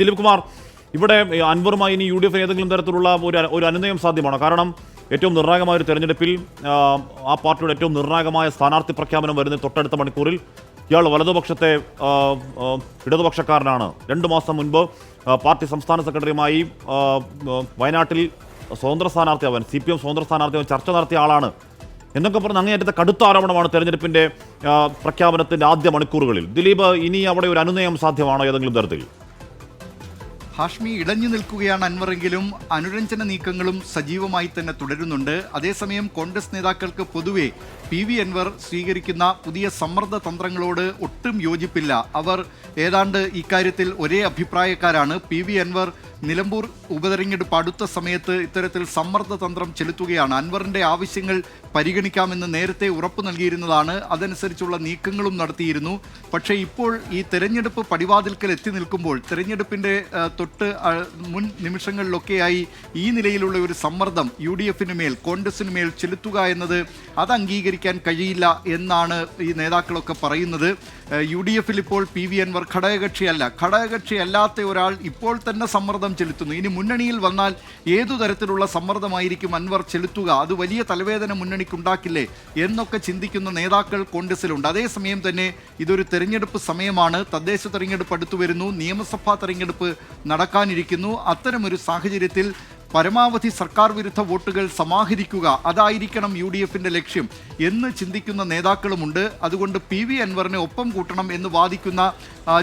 ദിലീപ് കുമാർ ഇവിടെ അൻവറുമായി ഇനി U D F ഏതെങ്കിലും തരത്തിലുള്ള ഒരു ഒരു അനുനയം സാധ്യമാണോ? കാരണം ഏറ്റവും നിർണായകമായ ഒരു തെരഞ്ഞെടുപ്പിൽ ആ, പാർട്ടിയുടെ ഏറ്റവും നിർണായകമായ സ്ഥാനാർത്ഥി പ്രഖ്യാപനം വരുന്ന തൊട്ടടുത്ത മണിക്കൂറിൽ ഇയാൾ വലതുപക്ഷത്തെ ഇടതുപക്ഷക്കാരനാണ്. രണ്ട് മാസം മുൻപ് പാർട്ടി സംസ്ഥാന സെക്രട്ടറിയുമായി വയനാട്ടിൽ സ്വതന്ത്ര സ്ഥാനാർത്ഥിയാവാൻ സി പി എം സ്വതന്ത്ര സ്ഥാനാർത്ഥിയാവാൻ ചർച്ച നടത്തിയ ആളാണ്. എന്നൊക്കെ പറഞ്ഞ് അങ്ങേയറ്റത്തെ കടുത്ത ആരോപണമാണ് തെരഞ്ഞെടുപ്പിന്റെ പ്രഖ്യാപനത്തിന്റെ ആദ്യ മണിക്കൂറുകളിൽ. ദിലീപ് ഇനി അവിടെ ഒരു അനുനയം സാധ്യമാണോ ഏതെങ്കിലും തരത്തിൽ? ഹാഷ്മി ഇടഞ്ഞു നിൽക്കുകയാണ് അൻവറെങ്കിലും അനുരഞ്ജന നീക്കങ്ങളും സജീവമായി തന്നെ തുടരുന്നുണ്ട്. അതേസമയം കോൺഗ്രസ് നേതാക്കൾക്ക് പൊതുവെ പി വി അൻവർ സ്വീകരിക്കുന്ന പുതിയ സമ്മർദ്ദ തന്ത്രങ്ങളോട് ഒട്ടും യോജിപ്പില്ല. അവർ ഏതാണ്ട് ഇക്കാര്യത്തിൽ ഒരേ അഭിപ്രായക്കാരാണ്. പി വി അൻവർ നിലമ്പൂർ ഉപതെരഞ്ഞെടുപ്പ് അടുത്ത സമയത്ത് ഇത്തരത്തിൽ സമ്മർദ്ദ തന്ത്രം ചെലുത്തുകയാണ്. അൻവറിന്റെ ആവശ്യങ്ങൾ പരിഗണിക്കാമെന്ന് നേരത്തെ ഉറപ്പു നൽകിയിരുന്നതാണ്. അതനുസരിച്ചുള്ള നീക്കങ്ങളും നടത്തിയിരുന്നു. പക്ഷേ ഇപ്പോൾ ഈ തെരഞ്ഞെടുപ്പ് പടിവാതിൽക്കൽ എത്തി നിൽക്കുമ്പോൾ തെരഞ്ഞെടുപ്പിന്റെ തൊട്ട് മുൻ നിമിഷങ്ങളിലൊക്കെയായി ഈ നിലയിലുള്ള ഒരു സമ്മർദ്ദം യു ഡി എഫിന് മേൽ കോൺഗ്രസിന് മേൽ ചെലുത്തുക എന്നത് അത് അംഗീകരിക്കാൻ കഴിയില്ല എന്നാണ് ഈ നേതാക്കളൊക്കെ പറയുന്നത്. യു ഡി എഫിൽ ഇപ്പോൾ പി വി അൻവർ ഘടകകക്ഷിയല്ല. ഘടകകക്ഷി അല്ലാത്ത ഒരാൾ ഇപ്പോൾ തന്നെ സമ്മർദ്ദം ചെലുത്തുന്നു. ഇനി മുന്നണിയിൽ വന്നാൽ ഏതു തരത്തിലുള്ള സമ്മർദ്ദമായിരിക്കും അൻവർ ചെലുത്തുക? അത് വലിയ തലവേദന മുന്നണിക്കുണ്ടാക്കില്ലേ? എന്നൊക്കെ ചിന്തിക്കുന്ന നേതാക്കൾ കോൺഗ്രസിലുണ്ട്. അതേസമയം തന്നെ ഇതൊരു തെരഞ്ഞെടുപ്പ് സമയമാണ്. തദ്ദേശ തെരഞ്ഞെടുപ്പ് അടുത്തു വരുന്നു. നിയമസഭാ തെരഞ്ഞെടുപ്പ് നടക്കാനിരിക്കുന്നു. അത്തരമൊരു സാഹചര്യത്തിൽ പരമാവധി സർക്കാർ വിരുദ്ധ വോട്ടുകൾ സമാഹരിക്കുക അതായിരിക്കണം യു ഡി എഫിന്റെ ലക്ഷ്യം എന്ന് ചിന്തിക്കുന്ന നേതാക്കളുമുണ്ട്. അതുകൊണ്ട് പി വി അൻവറിനെ ഒപ്പം കൂട്ടണം എന്ന് വാദിക്കുന്ന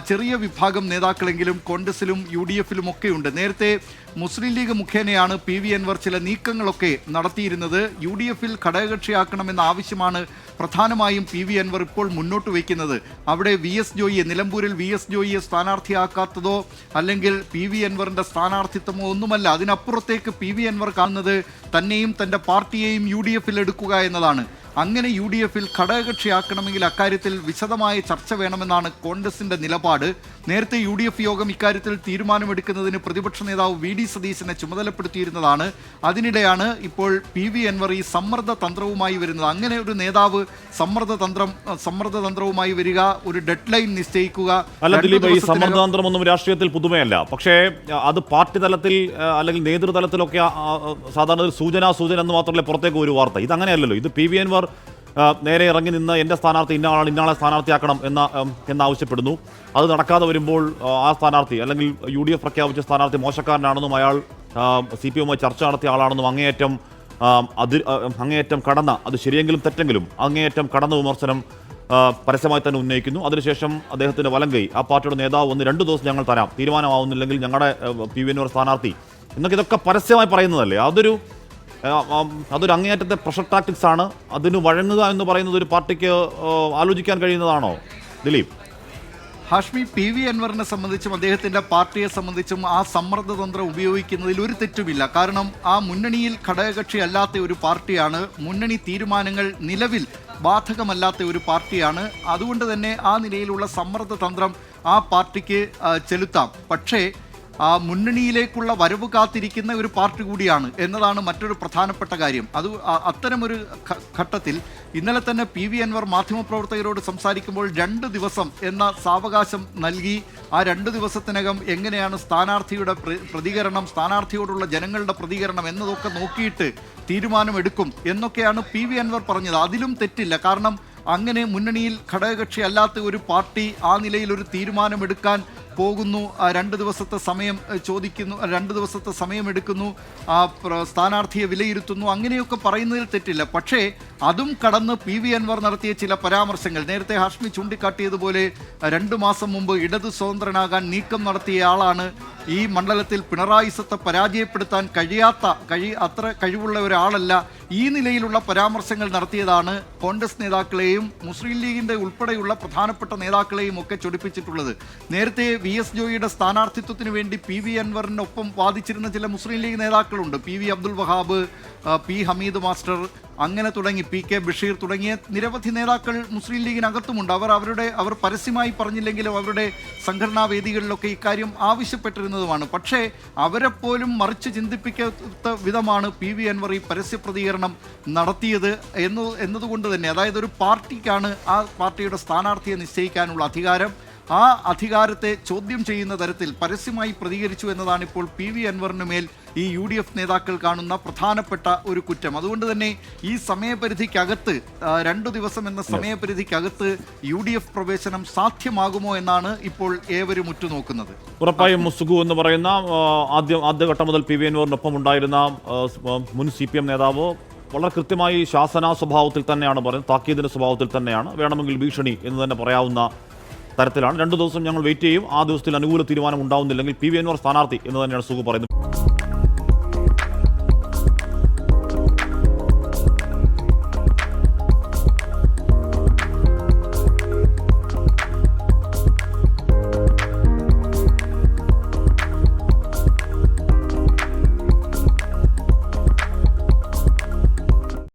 ചെറിയ വിഭാഗം നേതാക്കളെങ്കിലും കോൺഗ്രസിലും യു ഡി എഫിലും ഒക്കെയുണ്ട്. നേരത്തെ മുസ്ലിം ലീഗ് മുഖേനയാണ് പി വി അൻവർ ചില നീക്കങ്ങളൊക്കെ നടത്തിയിരുന്നത്. യു ഡി എഫിൽ ഘടകകക്ഷിയാക്കണമെന്ന ആവശ്യമാണ് പ്രധാനമായും പി വി അൻവർ ഇപ്പോൾ മുന്നോട്ട് വയ്ക്കുന്നത്. അവിടെ വി എസ് ജോയിയെ നിലമ്പൂരിൽ വി എസ് ജോയിയെ സ്ഥാനാർത്ഥിയാക്കാത്തതോ അല്ലെങ്കിൽ പി വി അൻവറിന്റെ സ്ഥാനാർത്ഥിത്വമോ ഒന്നുമല്ല അതിനപ്പുറത്തേക്ക് പി വി അൻവർ കാണുന്നത് തന്നെയും തന്റെ പാർട്ടിയെയും യു ഡി എഫിൽ എടുക്കുക എന്നതാണ്. അങ്ങനെ യു ഡി എഫിൽ ഘടകകക്ഷിയാക്കണമെങ്കിൽ അക്കാര്യത്തിൽ വിശദമായ ചർച്ച വേണമെന്നാണ് കോൺഗ്രസിന്റെ നിലപാട്. നേരത്തെ യു ഡി എഫ് യോഗം ഇക്കാര്യത്തിൽ തീരുമാനമെടുക്കുന്നതിന് പ്രതിപക്ഷ നേതാവ് വി ഡി സതീശനെ ചുമതലപ്പെടുത്തിയിരുന്നതാണ്. അതിനിടെയാണ് ഇപ്പോൾ പി വി അൻവർ ഈ സമ്മർദ്ദ തന്ത്രവുമായി വരുന്നത്. അങ്ങനെ ഒരു നേതാവ് സമ്മർദ്ദ തന്ത്രം സമ്മർദ്ദ തന്ത്രവുമായി വരിക ഒരു ഡെഡ് ലൈൻ നിശ്ചയിക്കുക. അല്ല ദിലീപ് ഈ രാഷ്ട്രീയത്തിൽ പുതുമയല്ല. പക്ഷേ അത് പാർട്ടി തലത്തിൽ അല്ലെങ്കിൽ നേതൃതലത്തിലൊക്കെ സാധാരണ ഒരു സൂചന സൂചന എന്ന് മാത്രമല്ല പുറത്തേക്ക് ഒരു വാർത്ത. ഇത് അങ്ങനെയല്ലല്ലോ ഇത് പി വി അൻവർ നേരെ ഇറങ്ങി നിന്ന് എന്റെ സ്ഥാനാർത്ഥി ഇന്ന ആളാണ് ഇന്നാളെ സ്ഥാനാർത്ഥിയാക്കണം എന്ന എന്നാവശ്യപ്പെടുന്നു. അത് നടക്കാതെ വരുമ്പോൾ ആ, സ്ഥാനാർത്ഥി അല്ലെങ്കിൽ യു ഡി എഫ് പ്രഖ്യാപിച്ച സ്ഥാനാർത്ഥി മോശക്കാരനാണെന്നും അയാൾ സി പി എമ്മുമായി ചർച്ച നടത്തിയ ആളാണെന്നും അങ്ങേയറ്റം അത് അങ്ങേയറ്റം കടന്ന അത് ശരിയെങ്കിലും തെറ്റെങ്കിലും അങ്ങേയറ്റം കടന്ന വിമർശനം പരസ്യമായി തന്നെ ഉന്നയിക്കുന്നു. അതിനുശേഷം അദ്ദേഹത്തിന്റെ വലങ്കൈ ആ പാർട്ടിയുടെ നേതാവ് ഒന്ന് രണ്ട് ദിവസം ഞങ്ങൾ തരാം. തീരുമാനമാവുന്നില്ലെങ്കിൽ ഞങ്ങളുടെ പി വി എന്നൂർ സ്ഥാനാർത്ഥി. എന്നൊക്കെ ഇതൊക്കെ പരസ്യമായി പറയുന്നതല്ലേ? അതൊരു അതൊരു അങ്ങേയറ്റത്തെ പ്രഷർ ടാക്ടിക്സ് ആണ്. അതിന് വഴങ്ങുക എന്ന് പറയുന്നത് ഒരു പാർട്ടിക്ക് ആലോചിക്കാൻ കഴിയുന്നതാണോ? ദിലീപ്. ഹാഷ്മി പി വി അൻവറിനെ സംബന്ധിച്ചും അദ്ദേഹത്തിന്റെ പാർട്ടിയെ സംബന്ധിച്ചും ആ സമ്മർദ്ദ തന്ത്രം ഉപയോഗിക്കുന്നതിൽ ഒരു തെറ്റുമില്ല. കാരണം ആ മുന്നണിയിൽ ഘടകകക്ഷി അല്ലാത്ത ഒരു പാർട്ടിയാണ്. മുന്നണി തീരുമാനങ്ങൾ നിലവിൽ ബാധകമല്ലാത്ത ഒരു പാർട്ടിയാണ്. അതുകൊണ്ട് തന്നെ ആ നിലയിലുള്ള സമ്മർദ്ദ തന്ത്രം ആ പാർട്ടിക്ക് ചെലുത്താം. പക്ഷേ മുന്നണിയിലേക്കുള്ള വരവ് കാത്തിരിക്കുന്ന ഒരു പാർട്ടി കൂടിയാണ് എന്നതാണ് മറ്റൊരു പ്രധാനപ്പെട്ട കാര്യം. അത് അത്തരമൊരു ഘട്ടത്തിൽ ഇന്നലെ തന്നെ പി വി അൻവർ മാധ്യമപ്രവർത്തകരോട് സംസാരിക്കുമ്പോൾ രണ്ട് ദിവസം എന്ന സാവകാശം നൽകി. ആ രണ്ട് ദിവസത്തിനകം എങ്ങനെയാണ് സ്ഥാനാർത്ഥിയുടെ പ്രതികരണം സ്ഥാനാർത്ഥിയോടുള്ള ജനങ്ങളുടെ പ്രതികരണം എന്നതൊക്കെ നോക്കിയിട്ട് തീരുമാനമെടുക്കും എന്നൊക്കെയാണ് പി വി അൻവർ പറഞ്ഞത്. അതിലും തെറ്റില്ല. കാരണം അങ്ങനെ മുന്നണിയിൽ ഘടകകക്ഷി അല്ലാത്ത ഒരു പാർട്ടി ആ നിലയിൽ ഒരു തീരുമാനമെടുക്കാൻ പോകുന്നു. രണ്ട് ദിവസത്തെ സമയം ചോദിക്കുന്നു രണ്ട് ദിവസത്തെ സമയമെടുക്കുന്നു ആ സ്ഥാനാർത്ഥിയെ വിലയിരുത്തുന്നു. അങ്ങനെയൊക്കെ പറയുന്നതിൽ തെറ്റില്ല. പക്ഷേ അതും കടന്ന് പി വി അൻവർ നടത്തിയ ചില പരാമർശങ്ങൾ. നേരത്തെ ഹാഷ്മി ചൂണ്ടിക്കാട്ടിയതുപോലെ രണ്ടു മാസം മുമ്പ് ഇടത് സ്വതന്ത്രനാകാൻ നീക്കം നടത്തിയ ആളാണ് ഈ മണ്ഡലത്തിൽ പിണറായി സത്തെ പരാജയപ്പെടുത്താൻ കഴിയാത്ത കഴി അത്ര കഴിവുള്ള ഒരാളല്ല. ഈ നിലയിലുള്ള പരാമർശങ്ങൾ നടത്തിയതാണ് കോൺഗ്രസ് നേതാക്കളെയും മുസ്ലിം ലീഗിന്റെ ഉൾപ്പെടെയുള്ള പ്രധാനപ്പെട്ട നേതാക്കളെയും ഒക്കെ ചൊടിപ്പിച്ചിട്ടുള്ളത്. നേരത്തെ വി എസ് ജോയിയുടെ സ്ഥാനാർത്ഥിത്വത്തിന് വേണ്ടി പി വി അൻവറിനൊപ്പം വാദിച്ചിരുന്ന ചില Muslim League നേതാക്കളുണ്ട്. P V Abdul Wahab P Hameed master അങ്ങനെ തുടങ്ങി പി കെ ബഷീർ തുടങ്ങിയ നിരവധി നേതാക്കൾ മുസ്ലിം ലീഗിനകത്തുമുണ്ട്. അവർ അവരുടെ അവർ പരസ്യമായി പറഞ്ഞില്ലെങ്കിലും അവരുടെ സംഘടനാ വേദികളിലൊക്കെ ഇക്കാര്യം ആവശ്യപ്പെട്ടിരുന്നതുമാണ്. പക്ഷേ അവരെപ്പോലും മറിച്ച് ചിന്തിപ്പിക്കാത്ത വിധമാണ് പി വി അൻവർ ഈ പരസ്യ പ്രതികരണം നടത്തിയത് എന്ന് എന്നതുകൊണ്ട് തന്നെ. അതായത് ഒരു പാർട്ടിക്കാണ് ആ പാർട്ടിയുടെ സ്ഥാനാർത്ഥിയെ നിശ്ചയിക്കാനുള്ള അധികാരം. ആ അധികാരത്തെ ചോദ്യം ചെയ്യുന്ന തരത്തിൽ പരസ്യമായി പ്രതികരിച്ചു എന്നതാണ് ഇപ്പോൾ പി വി അൻവറിന് മേൽ ഈ യു ഡി എഫ് നേതാക്കൾ കാണുന്ന പ്രധാനപ്പെട്ട ഒരു കുറ്റം. അതുകൊണ്ട് തന്നെ ഈ സമയപരിധിക്കകത്ത് രണ്ടു ദിവസം എന്ന സമയപരിധിക്കകത്ത് യു ഡി എഫ് പ്രവേശനം സാധ്യമാകുമോ എന്നാണ് ഇപ്പോൾ ഏവരും ഉറ്റുനോക്കുന്നത്. ഉറപ്പായും മുസുഗു എന്ന് പറയുന്ന ആദ്യ ആദ്യം ആദ്യഘട്ടം മുതൽ പി വി അൻവറിനൊപ്പം ഉണ്ടായിരുന്ന മുൻ സി പി എം നേതാവ് വളരെ കൃത്യമായി ശാസന സ്വഭാവത്തിൽ തന്നെയാണ് പറയുന്നത് താക്കീതിന്റെ സ്വഭാവത്തിൽ തന്നെയാണ്. വേണമെങ്കിൽ ഭീഷണി എന്ന് തന്നെ പറയാവുന്ന തരത്തിലാണ്. രണ്ട് ദിവസം ഞങ്ങൾ വെയിറ്റ് ചെയ്യും. ആ ദിവസത്തിൽ അനുകൂല തീരുമാനം ഉണ്ടാവുന്നില്ലെങ്കിൽ പി വി എൻവർ സ്ഥാനാർത്ഥി എന്ന് തന്നെയാണ് സുഖു പറയുന്നത്.